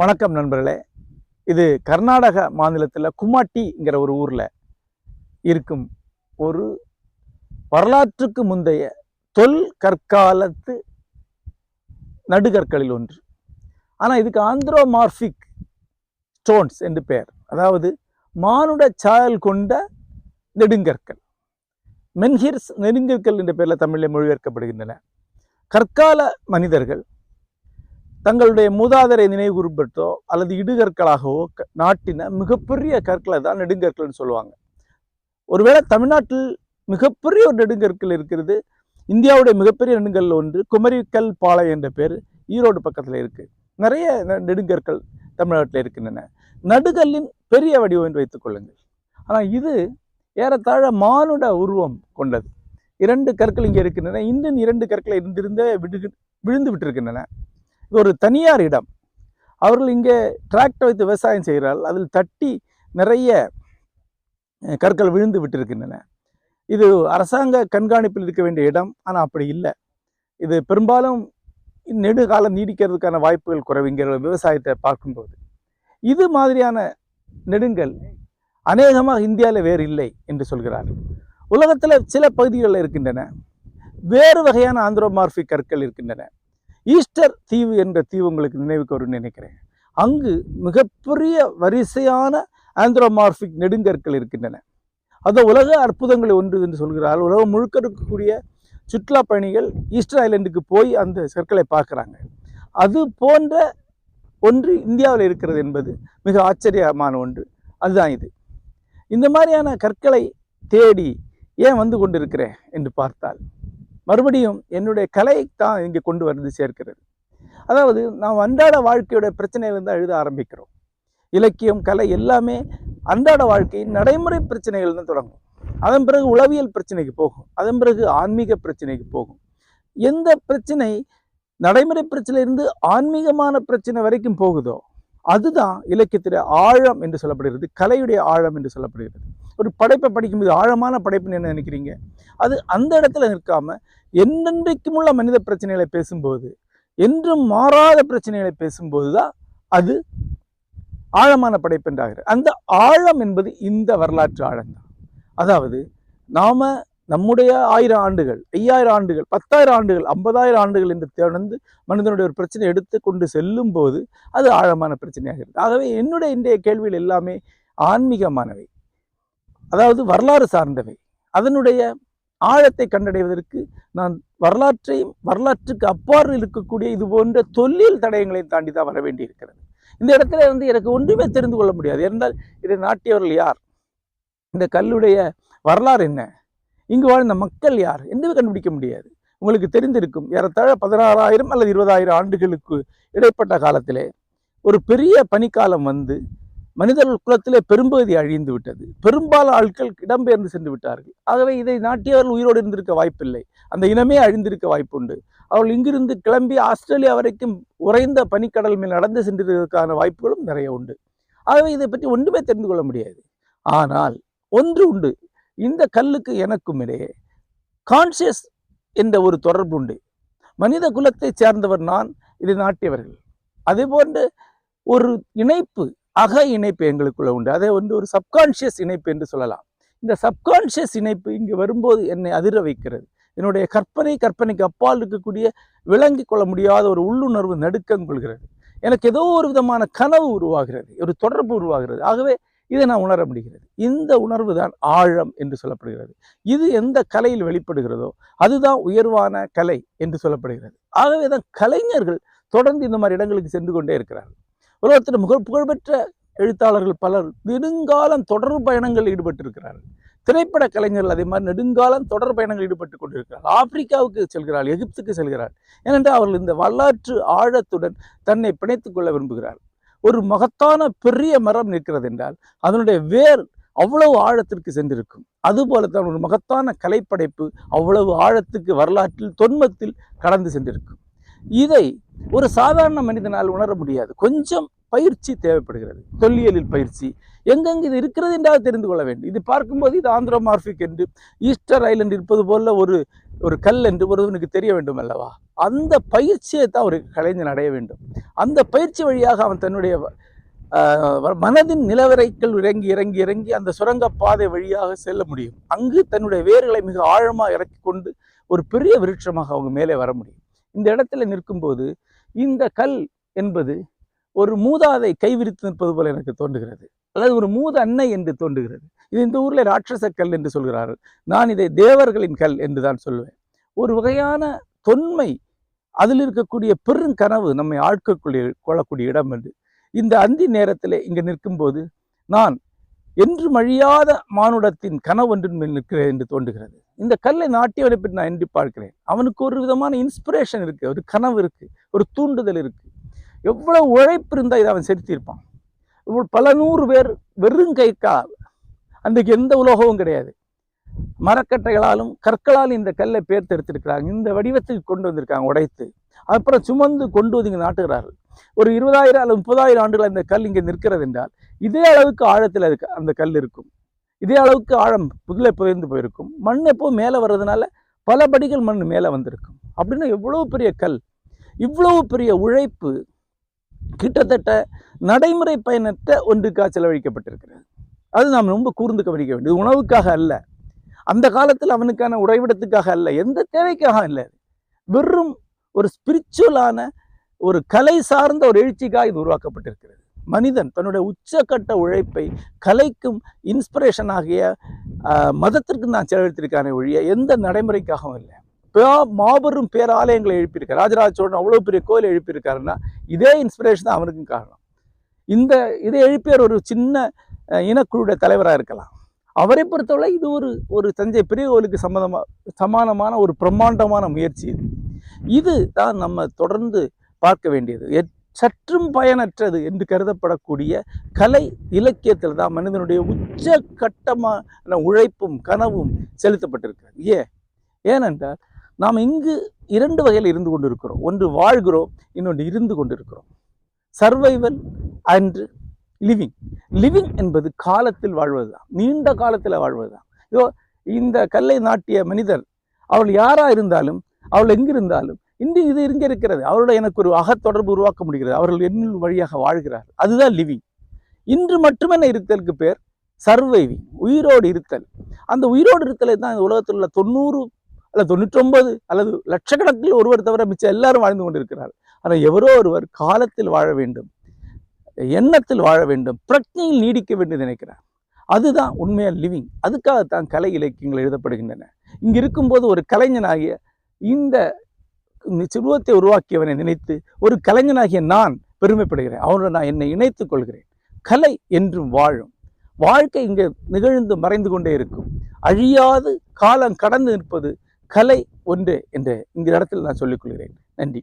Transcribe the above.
வணக்கம் நண்பர்களே. இது கர்நாடக மாநிலத்தில் குமாட்டிங்கிற ஒரு ஊரில் இருக்கும் ஒரு வரலாற்றுக்கு முந்தைய தொல் கற்காலத்து நடுகற்களில் ஒன்று. ஆனால் இதுக்கு ஆந்த்ரோமார்பிக் ஸ்டோன்ஸ் என்று பெயர். அதாவது மானுட சாயல் கொண்ட நெடுங்கற்கள். மென்ஹிர்ஸ் நெடுங்கற்கள் என்ற பெயரில் தமிழில் மொழிபெயர்க்கப்படுகின்றன. கற்கால மனிதர்கள் தங்களுடைய மூதாதரை நினைவு குறிப்பிட்டோ அல்லது இடுகற்களாகவோ க- நாட்டின மிகப்பெரிய கற்களை தான் நெடுங்கற்கள்னு சொல்லுவாங்க. ஒருவேளை தமிழ்நாட்டில் மிகப்பெரிய ஒரு நெடுங்கற்கள் இருக்கிறது இந்தியாவுடைய மிகப்பெரிய நெடுங்கல் ஒன்று குமரிக்கல் பாலை என்ற பேர் ஈரோடு பக்கத்தில் இருக்குது நிறைய நெடுங்கற்கள் தமிழ்நாட்டில் இருக்கின்றன. நடுகல்லின் பெரிய வடிவம் என்று வைத்துக் கொள்ளுங்கள். ஆனால் இது ஏறத்தாழ மானுட உருவம் கொண்டது. இரண்டு கற்கள் இங்கே இருக்கின்றன. இன்னும் இரண்டு கற்களை இருந்திருந்தே விடு விழுந்து விட்டிருக்கின்றன. இது ஒரு தனியார் இடம். அவர்கள் இங்கே டிராக்டர் வைத்து விவசாயம் செய்கிறார்கள். அதில் தட்டி நிறைய கற்கள் விழுந்து விட்டிருக்கின்றன. இது அரசாங்க கண்காணிப்பில் இருக்க வேண்டிய இடம். ஆனால் அப்படி இல்லை. இது பெரும்பாலும் நெடுகாலம் நீடிக்கிறதுக்கான வாய்ப்புகள் குறைவு. விவசாயத்தை பார்க்கும்போது. இது மாதிரியான நெடுங்கல் அநேகமாக இந்தியாவில் வேறு இல்லை என்று சொல்கிறார்கள் உலகத்தில் சில பகுதிகளில் இருக்கின்றன. வேறு வகையான ஆந்த்ரோமார்பிக் கற்கள் இருக்கின்றன. ஈஸ்டர் தீவு என்ற தீவு உங்களுக்கு நினைவுக்கு வரும்னு நினைக்கிறேன். அங்கு மிகப்பெரிய வரிசையான ஆந்திரோமார்பிக் நெடுங்கற்கள் இருக்கின்றன. அது உலக அற்புதங்களை ஒன்று என்று சொல்கிறார்கள் உலகம் முழுக்க இருக்கக்கூடிய சுற்றுலா பயணிகள் ஈஸ்டர் ஐலண்டுக்கு போய் அந்த கற்களை பார்க்குறாங்க. அது போன்ற ஒன்று இந்தியாவில் இருக்கிறது என்பது மிக ஆச்சரியமான ஒன்று. அதுதான் இது. இந்த மாதிரியான கற்களை தேடி ஏன் வந்து கொண்டிருக்கிறேன் என்று பார்த்தால் மறுபடியும் என்னுடைய கலை தான் இங்கே கொண்டு வந்து சேர்க்கிறது. அதாவது நாம் அன்றாட வாழ்க்கையோட பிரச்சனையிலிருந்து தான் எழுத ஆரம்பிக்கிறோம். இலக்கியம் கலை எல்லாமே அன்றாட வாழ்க்கையின் நடைமுறை பிரச்சனைகள் தான் தொடங்கும். அதன் பிறகு உளவியல் பிரச்சனைக்கு போகும். அதன் பிறகு ஆன்மீக பிரச்சனைக்கு போகும். எந்த பிரச்சனை நடைமுறை பிரச்சனையிலிருந்து ஆன்மீகமான பிரச்சனை வரைக்கும் போகுதோ அதுதான் இலக்கியத்திலே ஆழம் என்று சொல்லப்படுகிறது கலையுடைய ஆழம் என்று சொல்லப்படுகிறது. ஒரு படைப்பை படிக்கும்போது ஆழமான படைப்புன்னு என்ன நினைக்கிறீங்க? அது அந்த இடத்துல நிற்காம என்றென்றைக்கும் உள்ள மனித பிரச்சனைகளை பேசும்போது என்றும் மாறாத பிரச்சனைகளை பேசும்போது தான் அது ஆழமான படைப்பு என்றாகிறது. அந்த ஆழம் என்பது இந்த வரலாற்று ஆழம்தான். அதாவது நாம நம்முடைய ஆயிரம் ஆண்டுகள் ஐயாயிரம் ஆண்டுகள் பத்தாயிரம் ஆண்டுகள் ஐம்பதாயிரம் ஆண்டுகள் என்று திறந்து மனிதனுடைய ஒரு பிரச்சனை எடுத்து கொண்டு செல்லும் போது அது ஆழமான பிரச்சனையாக இருக்குது ஆகவே என்னுடைய இன்றைய கேள்விகள் எல்லாமே ஆன்மீகமானவை. அதாவது வரலாறு சார்ந்தவை. அதனுடைய ஆழத்தை கண்டடைவதற்கு நான் வரலாற்றையும் வரலாற்றுக்கு அப்பாறு இருக்கக்கூடிய இது போன்ற தொல்லியல் தடயங்களையும் தாண்டி தான் வர வேண்டியிருக்கிறது. இந்த இடத்துல வந்து எனக்கு ஒன்றுமே தெரிந்து கொள்ள முடியாது. என்றால் இதை நாட்டியவர்கள் யார்? இந்த கல்லுடைய வரலாறு என்ன? இங்கு வாழ்ந்த மக்கள் யார்? என்று கண்டுபிடிக்க முடியாது. உங்களுக்கு தெரிந்திருக்கும் ஏறத்தாழ பதினாறாயிரம் அல்லது இருபதாயிரம் ஆண்டுகளுக்கு இடைப்பட்ட காலத்திலே ஒரு பெரிய பனிக்காலம் வந்து மனிதர்கள் குலத்திலே பெரும்பகுதி அழிந்து விட்டது. பெரும்பாலான ஆட்கள் இடம்பெயர்ந்து சென்று விட்டார்கள். ஆகவே இதை நாட்டியவர்கள் உயிரோடு இருந்திருக்க வாய்ப்பில்லை. அந்த இனமே அழிந்திருக்க வாய்ப்புண்டு. அவர்கள் இங்கிருந்து கிளம்பி ஆஸ்திரேலியா வரைக்கும் உறைந்த பனிக்கடல் மேல் நடந்து சென்றதற்கான வாய்ப்புகளும் நிறைய உண்டு. ஆகவே இதை பற்றி ஒன்றுமே தெரிந்து கொள்ள முடியாது. ஆனால் ஒன்று உண்டு. இந்த கல்லுக்கு எனக்கும் இடையே கான்சியஸ் என்ற ஒரு தொடர்பு உண்டு மனித குலத்தை சேர்ந்தவர் நான் இதை நாட்டியவர்கள். அதே போன்று ஒரு இணைப்பு அக இணைப்பு எங்களுக்குள்ள உண்டு. அதை வந்து ஒரு சப்கான்ஷியஸ் இணைப்பு என்று சொல்லலாம். இந்த சப்கான்ஷியஸ் இணைப்பு இங்கு வரும்போது என்னை அதிர வைக்கிறது. என்னுடைய கற்பனை கற்பனைக்கு அப்பால் இருக்கக்கூடிய விளங்கிக் கொள்ள முடியாத ஒரு உள்ளுணர்வு நடுக்கம் கொள்கிறது. எனக்கு ஏதோ ஒரு விதமான கனவு உருவாகிறது ஒரு தொடர்பு உருவாகிறது. ஆகவே இதை நான் உணர முடிகிறது. இந்த உணர்வு தான் ஆழம் என்று சொல்லப்படுகிறது. இது எந்த கலையில் வெளிப்படுகிறதோ அதுதான் உயர்வான கலை என்று சொல்லப்படுகிறது. ஆகவே தான் கலைஞர்கள் தொடர்ந்து இந்த மாதிரி இடங்களுக்கு சென்று கொண்டே இருக்கிறார்கள். உலகத்தில் மிக புகழ்பெற்ற எழுத்தாளர்கள் பலர் நெடுங்காலம் தொடர் பயணங்களில் ஈடுபட்டிருக்கிறார்கள். திரைப்பட கலைஞர்கள் அதே மாதிரி நெடுங்காலம் தொடர் பயணங்கள் ஈடுபட்டு கொண்டிருக்கிறார் ஆப்பிரிக்காவுக்கு செல்கிறார் எகிப்துக்கு செல்கிறார். ஏனென்றால் அவர்கள் இந்த வரலாற்று ஆழத்துடன் தன்னை பிணைத்துக் கொள்ள விரும்புகிறார் ஒரு மகத்தான பெரிய மரம் நிற்கிறது என்றால் அதனுடைய வேர் அவ்வளவு ஆழத்திற்கு சென்றிருக்கும். அதுபோல தான் ஒரு மகத்தான கலைப்படைப்பு அவ்வளவு ஆழத்துக்கு வரலாற்றில் தொன்மத்தில் கடந்து சென்றிருக்கும். இதை ஒரு சாதாரண மனிதனால் உணர முடியாது. கொஞ்சம் பயிற்சி தேவைப்படுகிறது. தொல்லியலில் பயிற்சி. எங்கெங்கு இது இருக்கிறது என்றால் தெரிந்து கொள்ள வேண்டும். இது பார்க்கும்போது இது ஆந்திரோமார்பிக் என்று ஈஸ்டர் ஐலண்ட் இருப்பது போல ஒரு ஒரு கல் என்று ஒருவனுக்கு தெரிய வேண்டும் அல்லவா? அந்த பயிற்சியை தான் ஒரு கலைஞன் அடைய வேண்டும். அந்த பயிற்சி வழியாக அவன் தன்னுடைய மனதின் நிலவரைக்குள் இறங்கி இறங்கி இறங்கி அந்த சுரங்கப்பாதை வழியாக செல்ல முடியும். அங்கு தன்னுடைய வேர்களை மிக ஆழமாக இறக்கி கொண்டு ஒரு பெரிய விருட்சமாக அவங்க மேலே வர முடியும். இந்த இடத்துல நிற்கும்போது இந்த கல் என்பது ஒரு மூதாதை கைவிரித்து நிற்பது போல எனக்கு தோன்றுகிறது. அல்லது ஒரு மூத அன்னை என்று தோன்றுகிறது. இது இந்த ஊரில் ராட்சச கல் என்று சொல்கிறார்கள். நான் இதை தேவர்களின் கல் என்று தான் சொல்லுவேன் ஒரு வகையான தொன்மை அதில் இருக்கக்கூடிய பெருங்கனவு நம்மை ஆட்கக்கூடிய கொள்ளக்கூடிய இடம் என்று இந்த அந்தி நேரத்தில் இங்கே நிற்கும்போது நான் என்று மழியாத மானுடத்தின் கனவு ஒன்றின் மேல் நிற்கிறேன் என்று தோன்றுகிறது. இந்த கல்லை நாட்டியவனை பற்றி நான் எண்ணி பார்க்கிறேன். அவனுக்கு ஒரு விதமான இன்ஸ்பிரேஷன் இருக்குது ஒரு கனவு இருக்குது ஒரு தூண்டுதல் இருக்குது எவ்வளோ உழைப்பு இருந்தால் இதை அவன் செலுத்தியிருப்பான். இவ்வளோ பல நூறு பேர் வெறும் கைக்கா அன்றைக்கு எந்த உலோகமும் கிடையாது. மரக்கட்டைகளாலும் கற்களாலும் இந்த கல்லை பேர்த்தெடுத்திருக்கிறாங்க. இந்த வடிவத்துக்கு கொண்டு வந்திருக்காங்க உடைத்து. அப்புறம் சுமந்து கொண்டு வந்து இங்கே நாட்டுகிறார்கள். ஒரு இருபதாயிரம் அல்லது முப்பதாயிரம் ஆண்டுகள் இந்த கல் இங்கே நிற்கிறது என்றால் இதே அளவுக்கு ஆழத்தில் அதுக்கு அந்த கல் இருக்கும். இதே அளவுக்கு ஆழம் புதில புதைந்து போயிருக்கும். மண் எப்போ மேலே வர்றதுனால பல படிகள் மண் மேலே வந்திருக்கும். அப்படின்னா எவ்வளோ பெரிய கல் இவ்வளவு பெரிய உழைப்பு கிட்டத்தட்ட நடைமுறை பயனற்ற ஒன்றுக்காக செலவழிக்கப்பட்டிருக்கிறது. அது நாம் ரொம்ப கூர்ந்து கவனிக்க வேண்டியது உணவுக்காக அல்ல. அந்த காலத்தில் அவனுக்கான உறைவிடத்துக்காக அல்ல எந்த தேவைக்காக இல்லை வெறும் ஒரு ஸ்பிரிச்சுவலான ஒரு கலை சார்ந்த ஒரு எழுச்சிக்காக இது உருவாக்கப்பட்டிருக்கிறது. மனிதன் தன்னுடைய உச்சக்கட்ட உழைப்பை கலைக்கும் இன்ஸ்பிரேஷன் ஆகிய மதத்திற்கு நான் செலவழித்திருக்கானே ஒழிய எந்த நடைமுறைக்காகவும் இல்லை. பே- மாபெரும் பேராலயங்களை எழுப்பியிருக்கார். ராஜராஜ சோழன் அவ்வளோ பெரிய கோயில் எழுப்பியிருக்காருன்னா இதே இன்ஸ்பிரேஷன் தான் அவனுக்கும் காரணம். இந்த இதை எழுப்பியர் ஒரு சின்ன இனக்குழுடைய தலைவராக இருக்கலாம். அவரை பொறுத்தவரை இது ஒரு ஒரு தஞ்சை பெரிய கோவிலுக்கு சம்மந்தமா சமானமான ஒரு பிரம்மாண்டமான முயற்சி இது. இது தான் நம்ம தொடர்ந்து பார்க்க வேண்டியது. சற்றும் பயனற்றது என்று கருதப்படக்கூடிய கலை இலக்கியத்தில் தான் மனிதனுடைய உச்ச கட்டமான உழைப்பும் கனவும் செலுத்தப்பட்டிருக்கிறது. ஏன் ஏனென்றால் நாம் இங்கு இரண்டு வகையில் இருந்து கொண்டிருக்கிறோம். ஒன்று வாழ்கிறோம் இன்னொன்று இருந்து கொண்டிருக்கிறோம். சர்வைவல் அண்ட் லிவிங் லிவிங் என்பது காலத்தில் வாழ்வதுதான். நீண்ட காலத்தில் வாழ்வதுதான். இதோ இந்த கல்லை நாட்டிய மனிதர் அவள் யாரா இருந்தாலும் அவள் எங்கிருந்தாலும் இன்று இது இங்கே இருக்கிறது. அவரோட எனக்கு ஒரு அகத்தொடர்பு உருவாக்க முடிகிறது. அவர்கள் எண்ணில் வழியாக வாழ்கிறார் அதுதான் லிவிங் இன்று மட்டுமே இருத்தலுக்கு பேர் சர்வைவிங் உயிரோடு இருத்தல். அந்த உயிரோடு இருத்தலை தான் இந்த உலகத்தில் உள்ள தொண்ணூறு அல்லது தொண்ணூற்றொன்பது அல்லது லட்சக்கணக்கில் ஒருவர் தவிர மிச்சம் எல்லாரும் வாழ்ந்து கொண்டிருக்கிறார் ஆனால் எவரோ ஒருவர் காலத்தில் வாழ வேண்டும். எண்ணத்தில் வாழ வேண்டும் பிரக்ஞையில் நீடிக்க வேண்டும் நினைக்கிறார். அதுதான் உண்மையாக லிவிங் அதுக்காகத்தான் கலை இலக்கியங்கள் எழுதப்படுகின்றன. இங்கே இருக்கும்போது ஒரு கலைஞனாகிய இந்த சிறுவத்தை உருவாக்கியவனை நினைத்து ஒரு கலைஞனாகிய நான் பெருமைப்படுகிறேன். அவனோட நான் என்னை இணைத்துக் கொள்கிறேன். கலை என்றும் வாழும். வாழ்க்கை இங்கே நிகழ்ந்து மறைந்து கொண்டே இருக்கும். அழியாது காலம் கடந்து நிற்பது கலை ஒன்று என்று இந்த இடத்தில் நான் சொல்லிக் கொள்கிறேன். நன்றி.